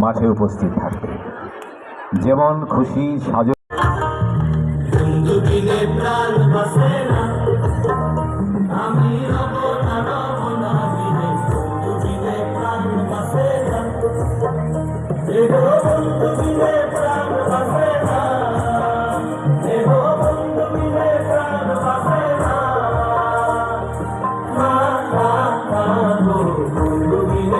মাঠে উপস্থিত থাকবে। যেমন খুশি সাজ Oh,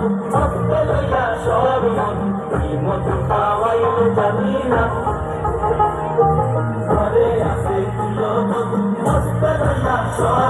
ভক্ত লইয়া সরমন মত পাওয়াইল জানি না ঘরে আসে কিলো মত ভক্ত লইয়া সরমন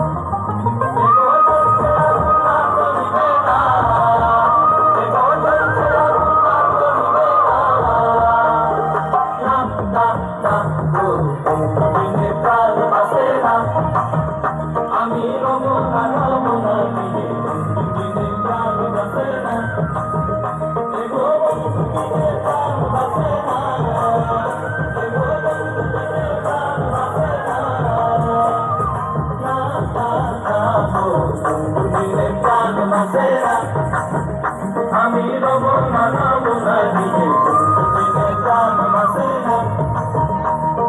আমি রব নানা বোনা দিকে প্রাণ বাসে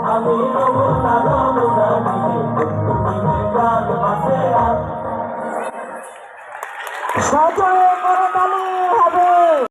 আমি রব নানা বোনা দিকে প্রাণ বাসে সজয়